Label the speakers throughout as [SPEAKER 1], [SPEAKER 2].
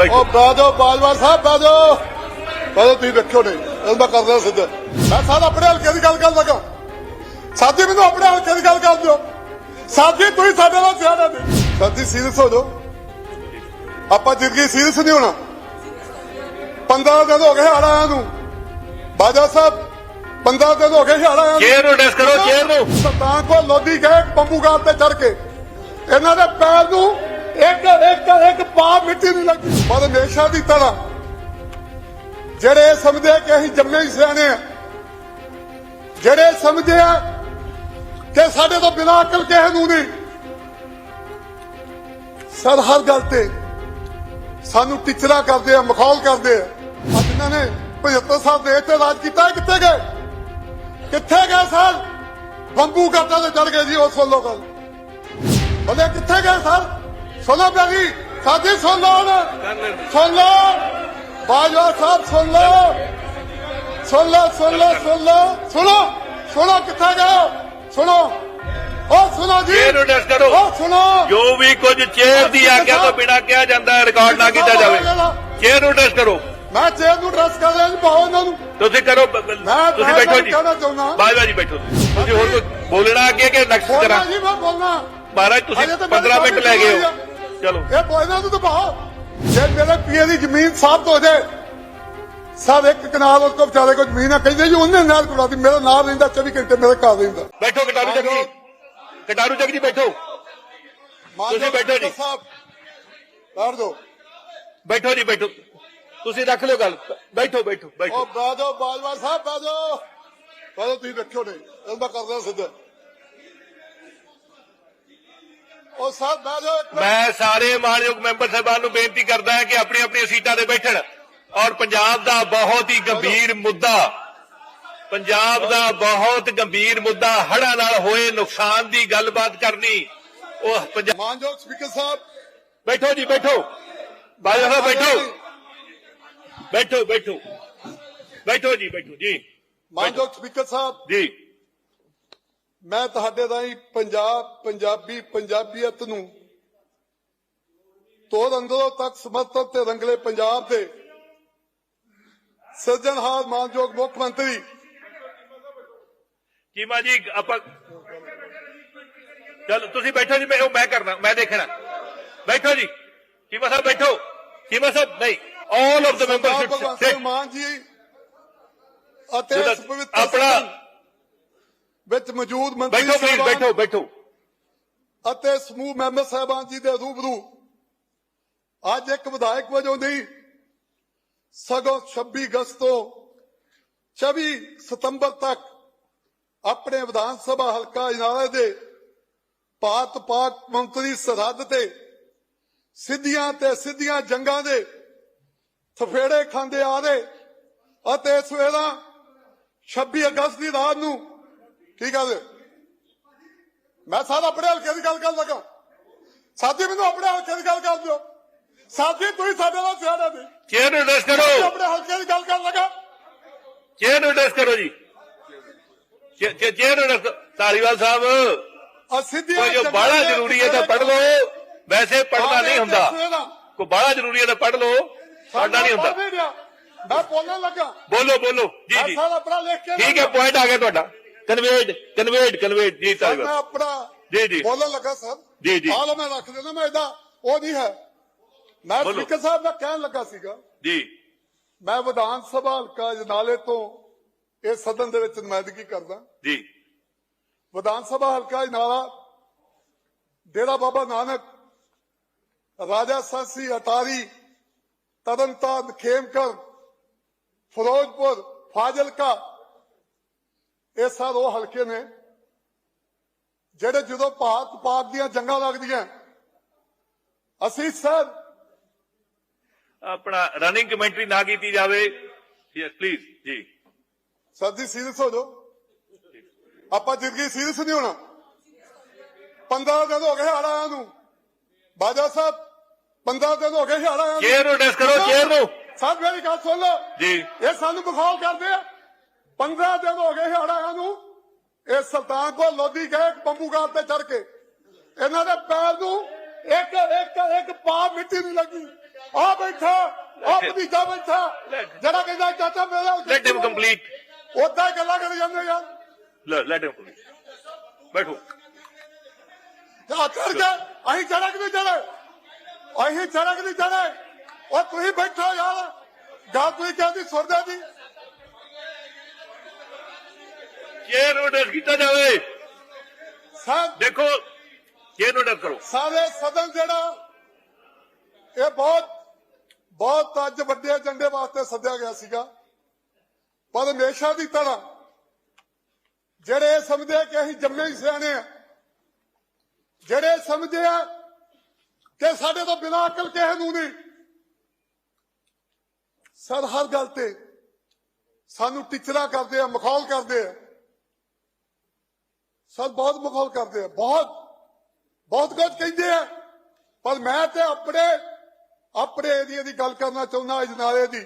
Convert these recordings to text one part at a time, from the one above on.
[SPEAKER 1] ਉਹ ਬਾਜੋ ਬਾਜਵਾ ਸਾਹਿਬ ਬਾਜੋ ਬਾਜੋ ਤੁਸੀਂ ਵੇਖਿਓ ਨਹੀਂ। ਇਹ ਮੈਂ ਕਰਦਾ ਸਿੱਧਾ। ਮੈਂ ਸਾਰਾ ਆਪਣੇ ਹਲਕੇ ਦੀ ਗੱਲ ਕਰਨ ਲੱਗਾ ਸਾਥੀ ਮੈਨੂੰ ਆਪਣੇ ਹਲਕੇ ਦੀ ਗੱਲ ਕਰ ਦਿਓ। ਸਾਥੀ ਤੁਸੀਂ ਸਾਡੇ ਨਾਲ ਸਿਆਣਾ ਨਹੀਂ। ਸਾਥੀ ਸੀਰੀਅਸ ਹੋ ਜਾਓ। ਆਪਾਂ ਜ਼ਿੰਦਗੀ ਸੀਰੀਅਸ ਨਹੀਂ ਹੋਣਾ। 15 ਦਿਨ ਹੋ ਗਏ ਹਾਲ ਆਇਆਂ ਨੂੰ। ਬਾਜਾ ਸਾਹਿਬ 15 ਦਿਨ ਹੋ ਗਏ ਹਾਲ ਆਇਆਂ ਨੂੰ।
[SPEAKER 2] ਚੇਅਰ ਨੂੰ ਡਿਸ ਕਰੋ ਚੇਅਰ ਨੂੰ।
[SPEAKER 1] ਸਰਦਾਰ ਕੋ ਲੋਦੀ ਗਏ ਪੰਬੂਗਾਰ ਤੇ ਚੜ ਕੇ। ਇਹਨਾਂ ਦੇ ਪੈਰ ਨੂੰ ਇੱਕ ਇੱਕ ਇੱਕ ਪਾ ਮਿੱਟੀ ਨਹੀਂ ਲੱਗੀ। ਪਰ ਹਮੇਸ਼ਾ ਦੀ ਤਰ੍ਹਾਂ ਜਿਹੜੇ ਇਹ ਸਮਝਦੇ ਕਿ ਅਸੀਂ ਜੰਮੇ ਹੀ ਸਿਆਣੇ ਆ, ਜਿਹੜੇ ਇਹ ਸਮਝਦੇ ਆ ਕਿ ਸਾਡੇ ਤੋਂ ਬਿਨਾਂ ਅਕਲ ਕਿਸੇ ਨੂੰ ਨਹੀਂ, ਸਰ ਹਰ ਗੱਲ ਤੇ ਸਾਨੂੰ ਟੀਚਰਾ ਕਰਦੇ ਆ, ਮਖੌਲ ਕਰਦੇ ਆ। ਅੱਜ ਇਹਨਾਂ ਨੇ 75 ਸਾਲ ਦੇਸ਼ ਤੇ ਰਾਜ ਕੀਤਾ ਕਿੱਥੇ ਗਏ? ਕਿੱਥੇ ਗਏ ਸਰ? ਬੰਬੂ ਘਾਟਾਂ ਤੇ ਚੜ ਗਏ ਜੀ, ਉਸ ਵੱਲੋਂ ਗੱਲ। ਬੰਦੇ ਕਿੱਥੇ ਗਏ ਸਰ? ਸੁਣੋ ਪਿਆਰੀ ਸਾਥੀ ਸੁਣ ਲਓ ਸੁਣ ਲਓ। ਬਾਜਵਾ ਸਾਹਿਬ ਸੁਣ ਲਓ। ਸੁਣ ਲਓ ਸੁਣ ਲਓ ਸੁਣ ਲਓ। ਸੁਣੋ ਸੁਣੋ ਕਿੱਥੇ ਹੋ? ਸੁਣੋ। ਉਹ ਸੁਣੋ ਜੀ।
[SPEAKER 2] ਚੇਅਰ ਨੂੰ ਡਿਸ ਕਰੋ।
[SPEAKER 1] ਉਹ ਸੁਣੋ।
[SPEAKER 2] ਜੋ ਵੀ ਕੁਝ ਚੇਅਰ ਦੀ ਆਗਿਆ ਤੋਂ ਬਿਨਾਂ ਕਿਹਾ ਜਾਂਦਾ ਹੈ ਰਿਕਾਰਡ ਨਾ ਕੀਤਾ ਜਾਵੇ। ਚੇਅਰ ਨੂੰ ਡਿਸ ਕਰੋ।
[SPEAKER 1] ਮੈਂ ਚੇਅਰ ਨੂੰ ਡਰੈਸ ਕਰ ਰਿਹਾ ਪਾਓ ਇਹਨਾਂ ਨੂੰ।
[SPEAKER 2] ਤੁਸੀਂ ਕਰੋ ਤੁਸੀਂ ਬੈਠੋ ਜੀ। ਬਾਜਵਾ ਜੀ ਬੈਠੋ ਤੁਸੀਂ। ਹੋਰ ਕੋਈ ਬੋਲਣਾ ਅੱਗੇ ਕਿ
[SPEAKER 1] ਬੋਲਣਾ
[SPEAKER 2] ਕਰਾਂ?
[SPEAKER 1] ਜੀ ਮੈਂ ਬੋਲਣਾ।
[SPEAKER 2] ਮਹਾਰਾਜ ਤੁਸੀਂ
[SPEAKER 1] ਅਜੇ ਤਾਂ ਮੇਰੀ
[SPEAKER 2] 15 ਮਿੰਟ ਲੈ ਗਏ ਹੋ ਚਲੋ।
[SPEAKER 1] ਇਹ ਨੂੰ ਤਾਂ ਪਾਓ ਜੇ ਮੇਰੇ ਪੀਏ ਦੀ ਜ਼ਮੀਨ ਸਾਫ਼ ਹੋ ਜਾਏ ਸਭ ਇੱਕ ਕਨਾਲ ਉਸ ਕੋ ਵਿਚਾਰੇ ਕੋ ਜ਼ਮੀਨ ਆ ਕਹਿੰਦੇ ਜੀ ਉਹਨੇ ਨਾਲ ਕੁੜਾਦੀ ਮੇਰਾ ਨਾਮ ਰਹਿੰਦਾ 24 ਘੰਟੇ ਮੇਰੇ ਘਰ ਰਹਿੰਦਾ।
[SPEAKER 2] ਬੈਠੋ ਕਟਾਰੂ ਚੱਕ ਜੀ। ਕਟਾਰੂ ਚੱਕ ਜੀ ਬੈਠੋ। ਤੁਸੀਂ ਬੈਠੋ ਜੀ।
[SPEAKER 1] ਬੈਠ ਜਾਓ।
[SPEAKER 2] ਬੈਠੋ ਜੀ ਬੈਠੋ। ਤੁਸੀਂ ਰੱਖ ਲਿਓ ਗੱਲ। ਬੈਠੋ ਬੈਠੋ ਬੈਠੋ।
[SPEAKER 1] ਉਹ ਬਾਜੋ ਬਾਜਵਾ ਸਾਹਿਬ ਬਾਜੋ ਬਾਜੋ ਤੁਸੀਂ ਰੱਖਿਓ ਨਹੀਂ। ਇਹ ਮੈਂ ਕਰਦਾ ਸਿੱਧਾ। ਉਹ ਇੱਕ ਮਿੰਟ।
[SPEAKER 2] ਮੈਂ ਸਾਰੇ ਮਾਨਯੋਗ ਮੈਂਬਰ ਸਾਹਿਬਾਨ ਨੂੰ ਬੇਨਤੀ ਕਰਦਾ ਹਾਂ ਕਿ ਆਪਣੀ ਆਪਣੀ ਸੀਟਾਂ ਤੇ ਬੈਠਣ। ਔਰ ਪੰਜਾਬ ਦਾ ਬਹੁਤ ਹੀ ਗੰਭੀਰ ਮੁੱਦਾ ਪੰਜਾਬ ਦਾ ਬਹੁਤ ਗੰਭੀਰ ਮੁੱਦਾ ਹੜ੍ਹਾਂ ਨਾਲ ਹੋਏ ਨੁਕਸਾਨ ਦੀ ਗੱਲਬਾਤ ਕਰਨੀ ਉਹ
[SPEAKER 1] ਮਾਨਯੋਗ ਸਪੀਕਰ ਸਾਹਿਬ।
[SPEAKER 2] ਬੈਠੋ ਜੀ ਬੈਠੋ। ਬਾਜਾ ਸਾਹਿਬ ਬੈਠੋ। ਬੈਠੋ ਬੈਠੋ। ਬੈਠੋ ਜੀ ਬੈਠੋ ਜੀ।
[SPEAKER 1] ਮਾਨਯੋਗ ਸਪੀਕਰ ਸਾਹਿਬ।
[SPEAKER 2] ਜੀ।
[SPEAKER 1] ਮੈਂ ਤੁਹਾਡੇ ਰਾਹੀਂ ਪੰਜਾਬ ਪੰਜਾਬੀ ਪੰਜਾਬੀਅਤ ਨੂੰ ਤੋੜ ਅੰਦਰੋਂ ਤੱਕ ਸਮਰਥਨ ਤੇ ਰੰਗਲੇ ਪੰਜਾਬ ਦੇ ਸਿਰਜਣਹਾਰ ਮਾਨਯੋਗ ਮੁੱਖ ਮੰਤਰੀ।
[SPEAKER 2] ਚੀਮਾ ਜੀ ਆਪਾਂ ਚਲ ਤੁਸੀਂ ਬੈਠੋ ਜੀ ਮੈਂ ਉਹ ਮੈਂ ਕਰਦਾ ਮੈਂ ਦੇਖਣਾ। ਬੈਠੋ ਜੀ ਚੀਮਾ ਸਾਹਿਬ ਬੈਠੋ। ਚੀਮਾ ਸਾਹਿਬ ਨਹੀਂ all of the
[SPEAKER 1] Sardar
[SPEAKER 2] members
[SPEAKER 1] Bhagwant
[SPEAKER 2] sit
[SPEAKER 1] Singh Mann ji ਅਤੇ ਇਸ ਪਵਿੱਤਰ
[SPEAKER 2] ਆਪਣਾ
[SPEAKER 1] ਸਦਨ ਵਿੱਚ ਮੌਜੂਦ ਮੰਤਰੀ
[SPEAKER 2] ਬੈਠੋ ਪਲੀਜ਼ ਬੈਠੋ ਬੈਠੋ।
[SPEAKER 1] ਅਤੇ ਸਮੂਹ ਮੈਂਬਰ ਸਾਹਿਬਾਨ ਜੀ ਦੇ ਰੂਬਰੂ। ਅੱਜ ਇੱਕ ਵਿਧਾਇਕ ਵਜੋਂ ਨਹੀਂ ਸਗੋਂ 26 ਅਗਸਤ ਤੋਂ 24 ਸਤੰਬਰ ਤੱਕ ਆਪਣੇ ਵਿਧਾਨ ਸਭਾ ਹਲਕਾ ਇਨਾਰੇ ਦੇ ਪਾਤ ਪਾਕ ਮੰਤਰੀ ਸਰਹੱਦ ਤੇ ਸਿੱਧੀਆਂ ਤੇ ਸਿੱਧੀਆਂ ਜੰਗਾਂ ਦੇ ਥਫੇੜੇ ਖਾਂਦੇ ਆ ਰਹੇ ਅਤੇ ਇਸ ਵੇਲੇ 26 ਅਗਸਤ ਦੀ ਰਾਤ ਨੂੰ ਕੀ ਕਰਦੇ ਮੈਂ ਸਾਰਾ ਆਪਣੇ ਹਲਕੇ ਦੀ ਗੱਲ ਕਰਨ ਲੱਗਾ। ਸਾਥੀ ਮੈਨੂੰ ਆਪਣੇ ਹਲਕੇ ਦੀ ਗੱਲ ਕਰ ਦਿਓ। ਸਾਥੀ ਤੁਸੀਂ ਸਾਡੇ ਨਾਲ ਸਿਆਣਾ ਨਹੀਂ
[SPEAKER 2] ਚੇਅਰ ਨੂੰ ਡਿਸ ਕਰੋ।
[SPEAKER 1] ਆਪਣੇ ਹਲਕੇ ਦੀ ਗੱਲ ਕਰਨ ਲੱਗਾ।
[SPEAKER 2] ਚੇਅਰ ਨੂੰ ਡਿਸ ਕਰੋ ਜੀ। ਚੇਅਰ ਨੂੰ ਧਾਰੀਵਾਲ ਸਾਹਿਬ।
[SPEAKER 1] ਆ ਸਿੱਧੀਆਂ
[SPEAKER 2] ਕੋਈ ਜੋ
[SPEAKER 1] ਦੇ
[SPEAKER 2] ਜ਼ਰੂਰੀ ਹੈ ਤਾਂ ਪੜ੍ਹ ਲਓ। ਵੈਸੇ ਪੜ੍ਹਨਾ ਨਹੀਂ ਹੁੰਦਾ। ਕੋਈ ਬਾਹਲਾ ਜ਼ਰੂਰੀ ਹੈ ਤਾਂ ਪੜ੍ਹ ਲਓ। ਪੜ੍ਹਨਾ ਨਹੀਂ ਹੁੰਦਾ।
[SPEAKER 1] ਮੈਂ ਬੋਲਣ ਲੱਗਾ।
[SPEAKER 2] ਬੋਲੋ ਬੋਲੋ। ਜੀ ਜੀ।
[SPEAKER 1] ਕੇ
[SPEAKER 2] ਠੀਕ ਹੈ ਪੁਆਇੰਟ ਆ ਗਿਆ ਤੁਹਾਡਾ। ਕਨਵੇਡ ਕਨਵੇਡ ਕਨਵੇਡ ਜੀ
[SPEAKER 1] ਸਰ, ਮੈਂ
[SPEAKER 2] ਧਾਰੀਵਾਲ
[SPEAKER 1] ਆਪਣਾ
[SPEAKER 2] ਜੀ ਜੀ
[SPEAKER 1] ਬੋਲਣ ਲੱਗਾ ਸਰ
[SPEAKER 2] ਜੀ, ਜੀ।
[SPEAKER 1] ਹਾਲ ਮੈਂ ਰੱਖ ਦੇਣਾ ਮੈਂ ਏਦਾਂ ਉਹ ਨਹੀਂ ਹੈ ਮੈਂ
[SPEAKER 2] ਬੋਲੋ।
[SPEAKER 1] ਸਪੀਕਰ ਸਾਹਿਬ ਮੈਂ ਕਹਿਣ ਲੱਗਾ ਸੀਗਾ
[SPEAKER 2] ਜੀ
[SPEAKER 1] ਮੈਂ ਵਿਧਾਨ ਸਭਾ ਹਲਕਾ ਜਨਾਲੇ ਤੋਂ ਇਹ ਸਦਨ ਦੇ ਵਿੱਚ ਨੁਮਾਇੰਦਗੀ ਕਰਦਾ
[SPEAKER 2] ਜੀ
[SPEAKER 1] ਵਿਧਾਨ ਸਭਾ ਹਲਕਾ ਜਨਾਲਾ ਡੇਰਾ ਬਾਬਾ ਨਾਨਕ ਰਾਜਾ ਸਾਸੀ ਅਟਾਰੀ ਤਰਨਤਾਰਨ ਖੇਮਕਰ ਫਿਰੋਜ਼ਪੁਰ ਫਾਜ਼ਿਲਕਾ ਇਹ ਸਾਰੇ ਉਹ ਹਲਕੇ ਨੇ ਜਿਹੜੇ ਜਦੋਂ ਭਾਰਤ ਪਾਕ ਦੀਆਂ ਜੰਗਾਂ ਲੱਗਦੀਆਂ ਅਸੀਂ ਸਰ
[SPEAKER 2] ਆਪਣਾ ਰਨਿੰਗ ਕਮੈਂਟਰੀ ਨਾ ਕੀਤੀ ਜਾਵੇ। ਯੈਸ ਪਲੀਜ਼ ਜੀ।
[SPEAKER 1] ਸਰਦੀ ਸੀਰੀਅਸ ਹੋ ਜਾਓ। ਆਪਾਂ ਜ਼ਿੰਦਗੀ ਸੀਰੀਅਸ ਨਹੀਂ ਹੋਣਾ। 15 ਦਿਨ ਹੋ ਗਏ ਹਾਲ ਆਇਆਂ ਨੂੰ। ਬਾਜਾ ਸਾਹਿਬ 15 ਦਿਨ ਹੋ ਗਏ ਹਾਲ ਆਇਆਂ ਨੂੰ।
[SPEAKER 2] ਚੇਅਰ ਨੂੰ ਡਿਸ ਕਰੋ ਚੇਅਰ ਨੂੰ।
[SPEAKER 1] ਸਾਹਿਬ ਮੇਰੀ ਗੱਲ ਸੁਣ ਲਓ।
[SPEAKER 2] ਜੀ।
[SPEAKER 1] ਇਹ ਸਾਨੂੰ ਬਖੌਲ ਕਰਦੇ ਆ। 15 ਦਿਨ ਹੋ ਗਏ ਹਾਲ ਇਹ ਸੁਲਤਾਨਪੁਰ ਲੋਧੀ ਗਏ ਬੰਬੂਗਾਰ ਤੇ ਚੜ ਕੇ। ਇਹਨਾਂ ਦੇ ਪੈਰ ਨੂੰ ਇੱਕ ਇੱਕ ਇੱਕ ਪਾ ਮਿੱਟੀ ਨਹੀਂ ਲੱਗੀ। ਆ ਬੈਠਾ ਆ ਭਤੀਜਾ ਬੈਠਾ। ਜਿਹੜਾ ਕਹਿੰਦਾ ਚਾਚਾ ਮੇਰਾ
[SPEAKER 2] ਲੈਟ ਹਿਮ ਕੰਪਲੀਟ
[SPEAKER 1] ਉਦਾਂ ਗੱਲਾਂ ਕਰੀ ਜਾਂਦੇ ਯਾਰ।
[SPEAKER 2] ਲੈਟ ਹਿਮ ਕੰਪਲੀਟ ਬੈਠੋ।
[SPEAKER 1] ਜਾ ਕਰ ਕੇ ਅਸੀਂ ਚੜਕ ਨਹੀਂ ਚੜੇ ਅਸੀਂ ਚੜਕ ਨਹੀਂ ਚੜੇ ਉਹ ਤੁਸੀਂ ਬੈਠੋ ਯਾਰ। ਗੱਲ ਤੁਸੀਂ ਕਹਿੰਦੀ ਸੁਣਦੇ ਜੀ
[SPEAKER 2] ਆਰਡਰ ਕੀਤਾ ਜਾਵੇ
[SPEAKER 1] ਸਾ
[SPEAKER 2] ਦੇਖੋ ਚੇਅਰ ਆਰਡਰ ਕਰੋ।
[SPEAKER 1] ਸਾਰੇ ਸਦਨ ਜਿਹੜਾ ਇਹ ਬਹੁਤ ਬਹੁਤ ਅੱਜ ਵੱਡੇ ਏਜੰਡੇ ਵਾਸਤੇ ਸੱਦਿਆ ਗਿਆ ਸੀਗਾ। ਪਰ ਹਮੇਸ਼ਾ ਦੀ ਤਰ੍ਹਾਂ ਜਿਹੜੇ ਸਮਝਦੇ ਕਿ ਅਸੀਂ ਜੰਮੇ ਹੀ ਸਿਆਣੇ ਆ ਜਿਹੜੇ ਸਮਝਦੇ ਆ ਕਿ ਸਾਡੇ ਤੋਂ ਬਿਨਾਂ ਅਕਲ ਕਿਸੇ ਨੂੰ ਨਹੀਂ ਸਰ ਹਰ ਗੱਲ ਤੇ ਸਾਨੂੰ ਟੀਚਰਾਂ ਕਰਦੇ ਆ ਮਖੌਲ ਕਰਦੇ ਆ। ਸਰ ਬਹੁਤ ਮਖੌਲ ਕਰਦੇ ਆ, ਬਹੁਤ ਬਹੁਤ ਕੁਝ ਕਹਿੰਦੇ ਆ। ਪਰ ਮੈਂ ਤੇ ਆਪਣੇ ਆਪਣੇ ਏਰੀਆ ਦੀ ਗੱਲ ਕਰਨਾ ਚਾਹੁੰਦਾ ਅਜਨਾਲੇ ਦੀ।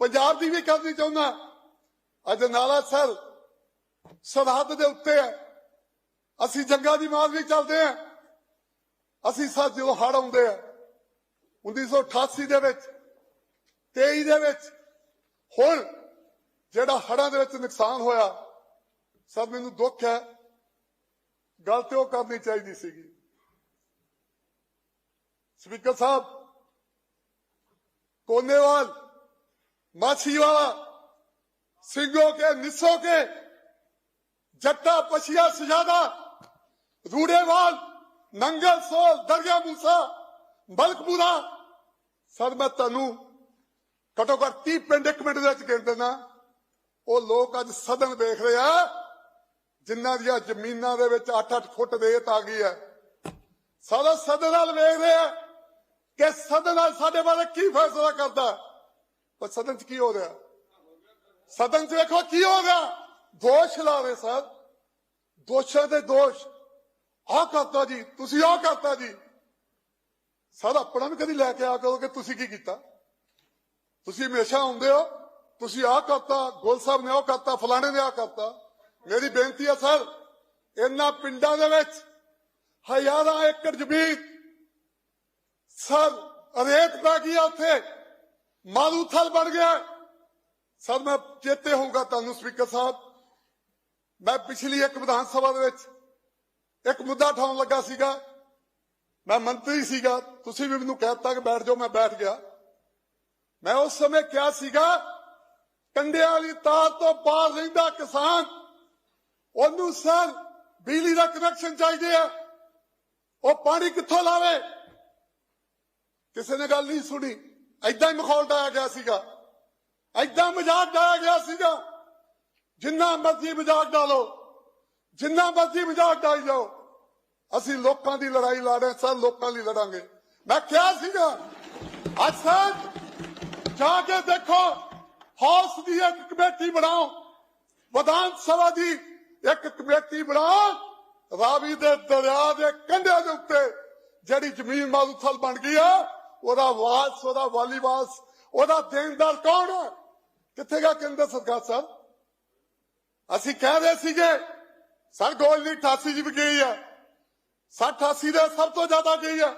[SPEAKER 1] ਪੰਜਾਬ ਦੀ ਵੀ ਕਰਨੀ ਚਾਹੁੰਦਾ। ਅਜਨਾਲਾ ਸਰ ਸਰਹੱਦ ਦੇ ਉੱਤੇ ਹੈ ਅਸੀਂ ਜੰਗਾਂ ਦੀ ਮਾਰ ਵੀ ਚੱਲਦੇ ਆ। ਅਸੀਂ ਸਰ ਜਦੋਂ ਹੜ ਆਉਂਦੇ ਆ। 1988 ਦੇ ਵਿੱਚ 23 ਦੇ ਵਿੱਚ, ਹੁਣ ਜਿਹੜਾ ਹੜਾਂ ਦੇ ਵਿੱਚ ਨੁਕਸਾਨ ਹੋਇਆ ਸਰ ਮੈਨੂੰ ਦੁੱਖ ਹੈ। ਗੱਲ ਤੇ ਉਹ ਕਰਨੀ ਚਾਹੀਦੀ ਸੀਗੀ। ਸਪੀਕਰ ਸਾਹਿਬ, ਕੋਨੇਵਾਲ, ਮਾਛੀਵਾਲਾ, ਸਿੰਘੋ ਕੇ, ਨਿਸੋ ਕੇ, ਜੱਟਾ ਪਛੀਆ ਸਜਾਦਾ, ਰੂੜੇਵਾਲ, ਨੰਗਲ ਸੋਲ ਦਰਗਾ ਮੂਸਾ ਮਲਕਪੁਰਾ ਸਰ, ਮੈਂ ਤੁਹਾਨੂੰ ਘਟੋ ਘੱਟ 30 ਪਿੰਡ ਇੱਕ ਮਿੰਟ ਦੇ ਵਿੱਚ ਗਿਣ ਦੇਣਾ ਉਹ ਲੋਕ ਅੱਜ ਸਦਨ ਵੇਖ ਰਹੇ ਆ। ਜਿਨ੍ਹਾਂ ਦੀਆਂ ਜ਼ਮੀਨਾਂ ਦੇ ਵਿੱਚ 8-8 ਫੁੱਟ ਰੇਤ ਆ ਗਈ ਹੈ, ਸਾਰਾ ਸਦਨ ਨਾਲ ਵੇਖ ਰਿਹਾ ਕਿ ਸਦਨ ਨਾਲ ਸਾਡੇ ਬਾਰੇ ਕੀ ਫੈਸਲਾ ਕਰਦਾ। ਪਰ ਸਦਨ 'ਚ ਕੀ ਹੋ ਰਿਹਾ? ਸਦਨ 'ਚ ਵੇਖੋ ਕੀ ਹੋ ਰਿਹਾ। ਦੋਸ਼ ਲਾ ਰਹੇ ਸਰ। ਦੋਸ਼ਾਂ ਦੇ ਦੋਸ਼। ਆਹ ਕਰਤਾ ਜੀ, ਤੁਸੀਂ ਆਹ ਕਰਤਾ ਜੀ। ਸਰ, ਆਪਣਾ ਵੀ ਕਦੀ ਲੈ ਕੇ ਆ ਕਰੋ ਕਿ ਤੁਸੀਂ ਕੀ ਕੀਤਾ? ਤੁਸੀਂ ਹਮੇਸ਼ਾ ਆਉਂਦੇ ਹੋ, ਤੁਸੀਂ ਆਹ ਕਰਤਾ, ਗੋਲ ਸਾਹਿਬ ਨੇ ਉਹ ਕਰਤਾ, ਫਲਾਣੇ ਨੇ ਆਹ ਕਰਤਾ। ਮੇਰੀ ਬੇਨਤੀ ਹੈ ਸਰ, ਇਹਨਾਂ ਪਿੰਡਾਂ ਦੇ ਵਿੱਚ ਹਜ਼ਾਰਾਂ ਏਕੜ ਜ਼ਮੀਨ ਸਰ, ਰੇਤ ਪੈ ਗਈ ਉੱਥੇ। ਮਾਰੂਥਲ ਬਣ ਗਿਆ। ਸਰ, ਮੈਂ ਚੇਤੇ ਹੋਊਗਾ ਤੁਹਾਨੂੰ ਸਪੀਕਰ ਸਾਹਿਬ। ਮੈਂ ਪਿਛਲੀ ਇੱਕ ਵਿਧਾਨ ਸਭਾ ਦੇ ਵਿੱਚ ਇੱਕ ਮੁੱਦਾ ਉਠਾਉਣ ਲੱਗਾ ਸੀਗਾ। ਮੈਂ ਮੰਤਰੀ ਸੀਗਾ। ਤੁਸੀਂ ਵੀ ਮੈਨੂੰ ਕਹਿਤਾ ਕਿ ਬੈਠ ਜਾਓ, ਮੈਂ ਬੈਠ ਗਿਆ। ਮੈਂ ਉਸ ਸਮੇਂ ਕਿਹਾ ਸੀਗਾ, ਕੰਡਿਆਂ ਵਾਲੀ ਤਾਰ ਤੋਂ ਬਾਹਰ ਰਹਿੰਦਾ ਕਿਸਾਨ ਉਹਨੂੰ ਸਰ ਬਿਜਲੀ ਦਾ ਕਨੈਕਸ਼ਨ ਚਾਹੀਦੇ ਆ। ਉਹ ਪਾਣੀ ਕਿੱਥੋਂ ਲਾਵੇ? ਕਿਸੇ ਨੇ ਗੱਲ ਨਹੀਂ ਸੁਣੀ। ਐਦਾਂ ਹੀ ਮਖੌਲ ਡਾਇਆ ਗਿਆ ਸੀਗਾ। ਐਦਾਂ ਮਜ਼ਾਕ ਡਾਇਆ ਗਿਆ ਸੀਗਾ। ਜਿੰਨਾ ਮਰਜ਼ੀ ਮਜ਼ਾਕ ਡਾਲੋ ਜਿੰਨਾ ਮਰਜ਼ੀ ਮਜ਼ਾਕ ਡਾਈ ਜਾਓ। ਅਸੀਂ ਲੋਕਾਂ ਦੀ ਲੜਾਈ ਲੜ ਰਹੇ ਸਰ ਲੋਕਾਂ ਲਈ ਲੜਾਂਗੇ। ਮੈਂ ਕਿਹਾ ਸੀਗਾ, ਅੱਜ ਸਰ ਜਾ ਕੇ ਦੇਖੋ, ਹਾਊਸ ਦੀ ਇੱਕ ਕਮੇਟੀ ਬਣਾਓ। ਵਿਧਾਨ ਸਭਾ ਦੀ ਇੱਕ ਕਮੇਟੀ ਬਣਾ, ਰਾਵੀ ਦੇ ਦਰਿਆ ਦੇ ਕੰਢੇ ਦੇ ਉੱਤੇ, ਜਿਹੜੀ ਜ਼ਮੀਨ ਮਾਰੂਥਲ ਬਣ ਗਈ ਆ, ਉਹਦਾ ਵਾਸ, ਉਹਦਾ ਵਾਲੀਵਾਸ ਉਹਦਾ ਦੇਣਦਾਰ ਕੌਣ ਹੈ ਕਿੱਥੇ ਗਿਆ ਕੇਂਦਰ ਸਰਕਾਰ ਸਰ ਅਸੀਂ ਕਹਿ ਰਹੇ ਸੀਗੇ, ਸਰ ਗੋਲ ਨਹੀਂ 88 ਜੀ ਵੀ ਗਈ ਆ 60 88 ਦੇ ਸਭ ਤੋਂ ਜ਼ਿਆਦਾ ਗਈ ਆ।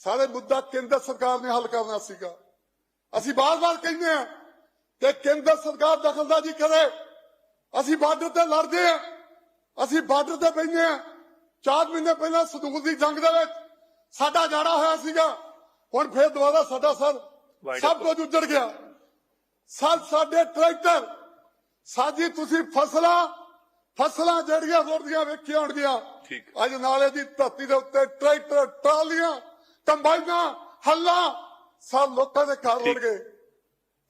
[SPEAKER 1] ਸਾਰੇ ਮੁੱਦਾ ਕੇਂਦਰ ਸਰਕਾਰ ਨੇ ਹੱਲ ਕਰਨਾ ਸੀਗਾ। ਅਸੀਂ ਬਾਰ-ਬਾਰ ਕਹਿੰਦੇ ਆ ਕਿ ਕੇਂਦਰ ਸਰਕਾਰ ਦਖਲਅੰਦਾਜ਼ੀ ਕਰੇ ਅਸੀਂ ਬਾਰਡਰ ਤੇ ਲੜਦੇ ਆ ਅਸੀਂ ਬਾਰਡਰ ਤੇ ਬੈਠੇ ਆ ਚਾਰ ਮਹੀਨੇ ਪਹਿਲਾਂ ਸਦੂਰ ਦੀ ਜੰਗ ਦੇ ਵਿੱਚ ਸਾਡਾ ਜਾੜਾ ਹੋਇਆ ਸੀਗਾ। ਹੁਣ ਫੇਰ ਦੁਬਾਰਾ ਸਾਡਾ ਸਰ ਸਭ ਕੁਝ ਉੱਜੜ ਗਿਆ। ਸਰ ਸਾਡੇ ਟਰੈਕਟਰ ਸਾਜੀ ਤੁਸੀਂ ਫਸਲਾਂ ਫਸਲਾਂ ਜਿਹੜੀਆਂ ਰੋੜਦੀਆਂ ਵੇਖੀਆਂ ਹੋਣਗੀਆਂ। ਅੱਜ ਨਾਲੇ ਦੀ ਧਰਤੀ ਦੇ ਉੱਤੇ ਟਰੈਕਟਰ ਟਰਾਲੀਆਂ ਕੰਬਾਈਨਾਂ ਹੱਲਾਂ। ਸਭ ਲੋਕਾਂ ਦੇ ਘਰ ਰੁੜ ਗਏ।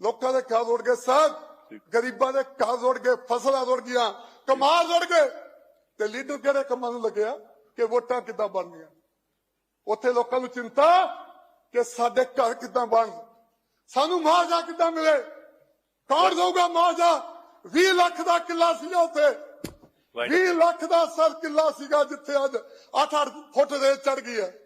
[SPEAKER 1] ਲੋਕਾਂ ਦੇ ਘਰ ਰੁੜ ਗਏ। ਸਭ ਗਰੀਬਾਂ ਦੇ ਘਰ ਰੁੜ ਗਏ ਫਸਲਾਂ ਰੁੜ ਗਈਆਂ ਕਮਾਲ ਰੁੜ ਗਏ। ਤੇ ਲੀਡਰ ਕਿਹੜੇ ਕੰਮਾਂ ਨੂੰ ਲੱਗਿਆ? ਕਿ ਵੋਟਾਂ ਕਿੱਦਾਂ ਬਣਨੀਆਂ? ਉੱਥੇ ਲੋਕਾਂ ਨੂੰ ਚਿੰਤਾ ਕਿ ਸਾਡੇ ਘਰ ਕਿੱਦਾਂ ਬਣ। ਸਾਨੂੰ ਮੁਆਵਜ਼ਾ ਕਿੱਦਾਂ ਮਿਲੇ? ਕੌਣ ਦਊਗਾ ਮੁਆਵਜ਼ਾ? 20 ਲੱਖ ਦਾ ਕਿੱਲਾ ਸੀ ਉੱਥੇ। 20 ਲੱਖ ਦਾ ਸਰ ਕਿੱਲਾ ਸੀਗਾ ਜਿੱਥੇ ਅੱਜ 8-8 ਫੁੱਟ ਰੇਤ ਚੜ ਗਈ ਹੈ।